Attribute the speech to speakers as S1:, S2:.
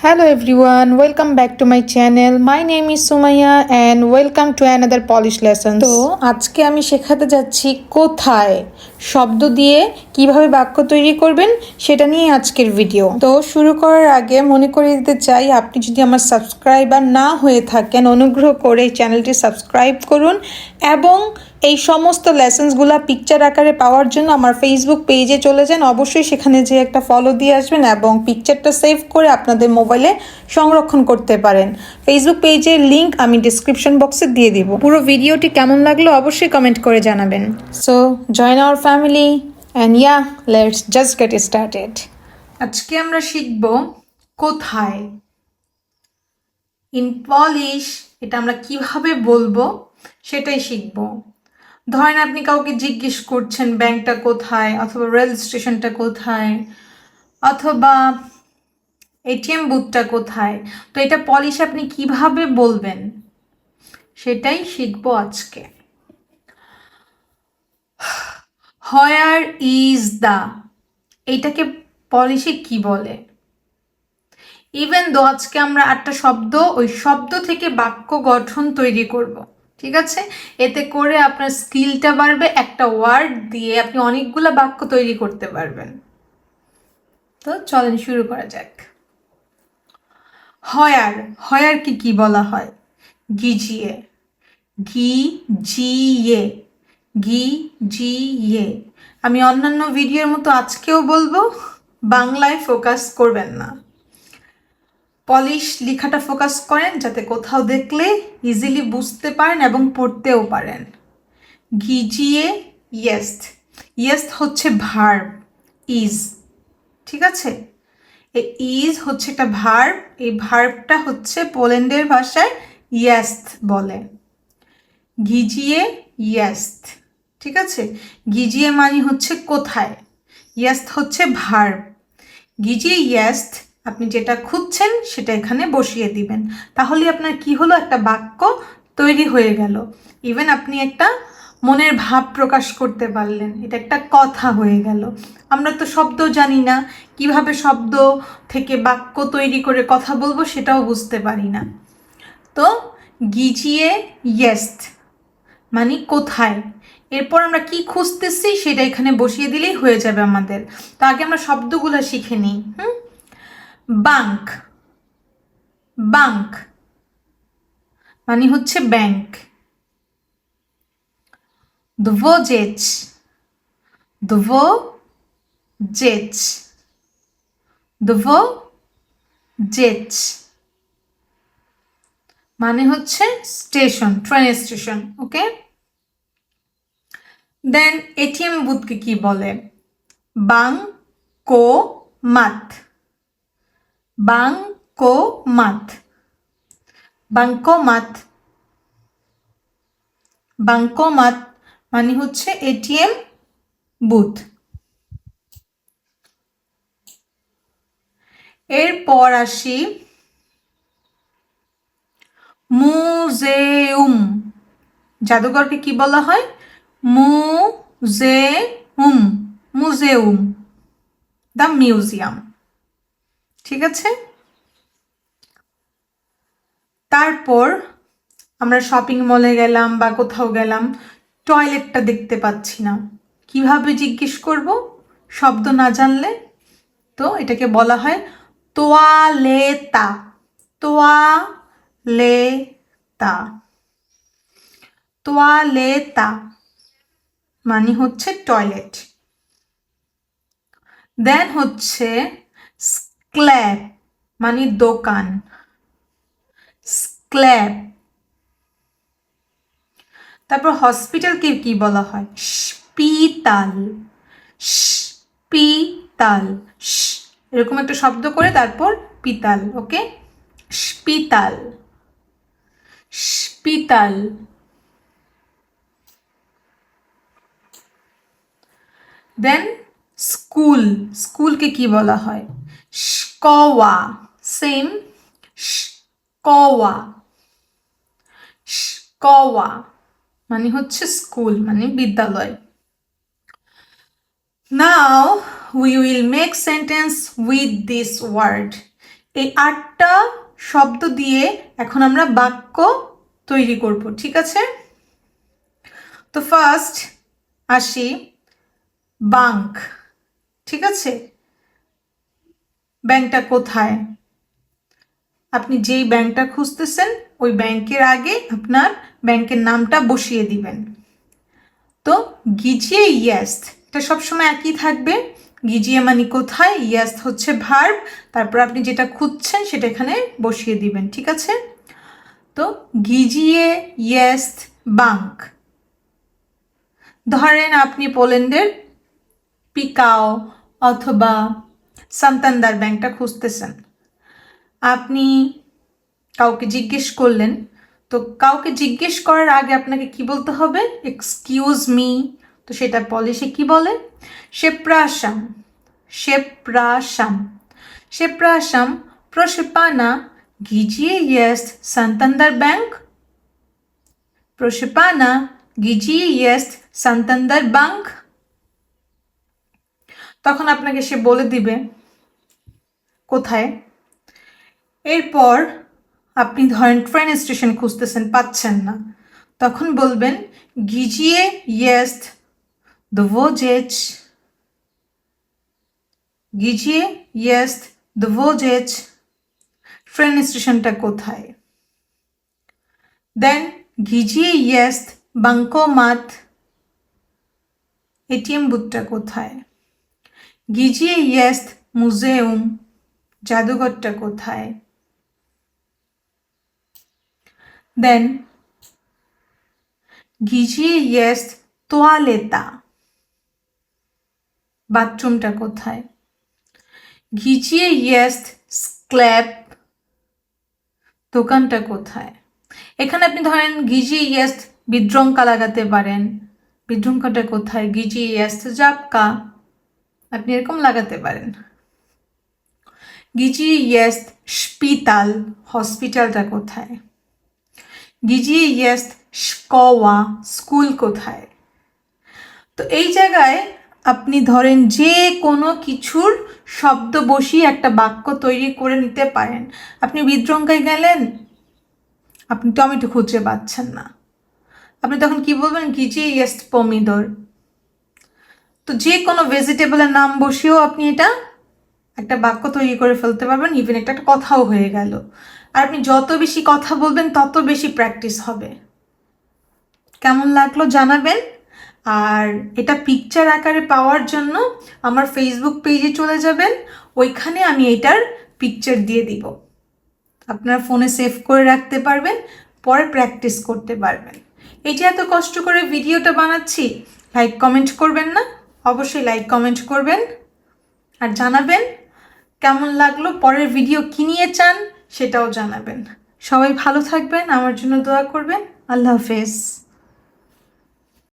S1: Hello everyone, welcome back to my channel. My name is Sumaya and welcome to another Polish lesson. তো আজকে আমি শেখাতে যাচ্ছি কোথায় শব্দ দিয়ে কীভাবে বাক্য তৈরি করবেন সেটা নিয়ে আজকের ভিডিও তো শুরু করার আগে মনে করিয়ে দিতে চাই আপনি যদি আমার সাবস্ক্রাইবার না হয়ে থাকেন অনুগ্রহ করে চ্যানেলটি সাবস্ক্রাইব করুন এবং এই সমস্ত লেসেন্সগুলো পিকচার আকারে পাওয়ার জন্য আমার ফেসবুক পেজে চলে যান। অবশ্যই সেখানে যে একটা ফলো দিয়ে আসবেন এবং পিকচারটা সেভ করে আপনাদের মোবাইলে সংরক্ষণ করতে পারেন। ফেসবুক পেজের লিংক আমি ডিসক্রিপশন বক্সে দিয়ে দিব। পুরো ভিডিওটি কেমন লাগল অবশ্যই কমেন্ট করে জানাবেন। So join our family and yeah let's just get started আজকে আমরা শিখব কোথায়? ইন পলিশ এটা আমরা কীভাবে বলব সেটাই শিখব। ধরেন আপনি কাউকে জিজ্ঞেস করছেন ব্যাংকটা কোথায় অথবা রেল স্টেশনটা কোথায় অথবা এটিএম বুথটা কোথায়, তো এটা পলিশ আপনি কীভাবে বলবেন? সেটাই শিখব আজকে। হয়ার ইজ দ্য এইটাকে পলিশে কি বলে? ইভেন দো আজকে আমরা আটটা শব্দ, ওই শব্দ থেকে বাক্য গঠন তৈরি করব। ঠিক আছে? এতে করে আপনার স্কিলটা বাড়বে, একটা ওয়ার্ড দিয়ে আপনি অনেকগুলো বাক্য তৈরি করতে পারবেন। তো চলেন শুরু করা যাক। হয়ার হয়ার কি কি বলা হয়? গিজিয়ে। গি জিয়ে গি জিয়ে আমি অন্যান্য ভিডিওর মতো আজকেও বলব, বাংলায় ফোকাস করবেন না। পলিশ লেখাটা ফোকাস করেন যাতে কোথাও দেখলে ইজিলি বুঝতে পারেন এবং পড়তেও পারেন। ঘিজিয়ে ইয়েস্ট। ইয়েস্ট হচ্ছে ভার্ব, ইজ। ঠিক আছে? এই ইজ হচ্ছে একটা ভার্ব, এই ভার্বটা হচ্ছে পোল্যান্ডের ভাষায় ইয়েস্ট বলে। ঘিজিয়ে ইয়েস্ট। ঠিক আছে? গিজিয়ে মানে হচ্ছে কোথায়? ইয়েস্ট হচ্ছে ভার্ব। গিজিয়ে ইয়েস্ট আপনি যেটা খুঁজছেন সেটা এখানে বসিয়ে দিবেন। তাহলে আপনার কি হলো? একটা বাক্য তৈরি হয়ে গেল। ইভেন আপনি একটা মনের ভাব প্রকাশ করতে পারলেন। এটা একটা কথা হয়ে গেল। আমরা তো শব্দ জানি না। কীভাবে শব্দ থেকে বাক্য তৈরি করে কথা বলব সেটাও বুঝতে পারি না। তো গিজিয়ে ইয়েস্ট মানে কোথায়? এরপর আমরা কি খুঁজতেছি সেটা এখানে বসিয়ে দিলেই হয়ে যাবে আমাদের। তো আগে আমরা শব্দগুলো শিখে নিই। হুম? বাঙ্ক বাঙ্ক মানে হচ্ছে ব্যাংক দভোজেচ দভোজেচ দভোজেচ মানে হচ্ছে station train station okay then ATM বুথকে কি বলে বাং কো মাত বাংকোমাত বাংকোমাত বাংকোমাত মানে হচ্ছে এটিএম বুথ। এরপর আসি মুজেউম। জাদুঘরকে কি বলা হয়? মুজেউম। মুজেউম। The museum. ঠিক আছে? তারপর আমরা শপিং মলে গেলাম বা কোথাও গেলাম টয়লেটটা দেখতে পাচ্ছি না। কীভাবে জিজ্ঞেস করব? শব্দ না জানলে তো এটাকে বলা হয় তোয়ালেতা। তোয়ালেতা। তোয়ালেতা মানে হচ্ছে টয়লেট দেন হচ্ছে স্ক্ল্যাব মানে দোকান। স্ক্ল্যাব। তারপর হসপিটালকে কি বলা হয়? স্পিতাল। স্পিতাল। এরকম একটা শব্দ করে তারপর পিতাল, ওকে? স্পিতাল। স্পিতাল। দেন স্কুল। স্কুলকে কি বলা হয়? স্কওয়া সেম স্কওয়া স্কওয়া মানে হচ্ছে স্কুল মানে বিদ্যালয়। Now we will make sentence with this word এই আটটা শব্দ দিয়ে এখন আমরা বাক্য তৈরি করব, ঠিক আছে? তো ফার্স্ট আসি বাঙ্ক ঠিক আছে? ব্যাংকটা কোথায়? আপনি যেই ব্যাংকটা খুঁজতেছেন, ওই ব্যাংকের আগে আপনার ব্যাংকের নামটা বসিয়ে দিবেন। তো গিজিয়ে ইয়াস্ত এটা সবসময় একই থাকবে। গিজিয়ে মানে কোথায়? ইয়াস্ত হচ্ছে ভার্ব, তারপর আপনি যেটা খুঁজছেন সেটা এখানে বসিয়ে দিবেন, ঠিক আছে? তো গিজিয়ে ইয়েস্ত বাঙ্ক ধরেন আপনি পোল্যান্ডের পিকাও অথবা সান্তান্দার ব্যাংকটা খুঁজতেছেন। আপনি কাউকে জিজ্ঞেস করলেন তো কাউকে জিজ্ঞেস করার আগে আপনাকে কি বলতে হবে? এক্সকিউজ মি তো সেটা পলিশে কি বলে? সেপ্রাসাম সেপ্রাসাম proszę pana, gdzie jest Santander Bank? Proszę pana, gdzie jest Santander তখন আপনাকে সে বলে দিবে কোথায়? এরপর আপনি ধরেন ট্রেন স্টেশন খুঁজতেছেন, পাচ্ছেন না। তখন বলবেন, গিজিয়ে ইয়েস্ট দোভোজেচ গিজিয়ে ইয়েস্ট দোভোজেচ ট্রেন স্টেশনটা কোথায়? দেন গিজিয়ে ইয়েস্ট বাঙ্কোমাত এটিএম বুথটা কোথায়? গিজিয়ে ইয়েস্ট মুজিয়ম জাদুঘরটা কোথায়? দেন গিজিয়ে ইয়েস্ট তোয়ালেতা। বাথরুমটা কোথায়? গিজিয়ে ইয়েস্ট স্ক্ল্যাপ দোকানটা কোথায়? এখানে আপনি ধরেন গিজি ইয়েস্ট বিদ্রঙ্কা লাগাতে পারেন। বিদ্রঙ্কাটা কোথায়? গিজি ইয়েস্ট জাপকা। আপনি এরকম লাগাতে পারেন। গিজি, ইয়েস্ট স্পিতাল হসপিটালটা কোথায়? গিজি, ইয়েস্ট স্কওয়া স্কুল কোথায়? তো এই জায়গায় আপনি ধরেন যে কোনো কিছুর শব্দ বসিয়ে একটা বাক্য তৈরি করে নিতে পারেন। আপনি বিদ্রঙ্কায় গেলেন, আপনি টমেটো খুঁজে পাচ্ছেন না। আপনি তখন কি বলবেন? গিজি, ইয়েস্ট পমিদর তো যে কোনো ভেজিটেবলের নাম বসিয়েও আপনি এটা একটা বাক্য তৈরি করে ফেলতে পারবেন ইভেন একটা একটা কথাও হয়ে গেল। আর আপনি যত বেশি কথা বলবেন, তত বেশি প্র্যাকটিস হবে। কেমন লাগল জানাবেন? আর এটা পিকচার আকারে পাওয়ার জন্য আমার ফেসবুক পেজে চলে যাবেন। ওইখানে আমি এটার পিকচার দিয়ে দিব। আপনার ফোনে সেভ করে রাখতে পারবেন, পরে প্র্যাকটিস করতে পারবেন। এই যে এত কষ্ট করে ভিডিওটা বানাচ্ছি লাইক কমেন্ট করবেন না। অবশ্যই লাইক কমেন্ট করবেন। আর জানাবেন কেমন লাগল? পরের ভিডিও কী নিয়ে চান সেটাও জানাবেন। সবাই ভালো থাকবেন, আমার জন্য দোয়া করবেন। আল্লাহ হাফেজ।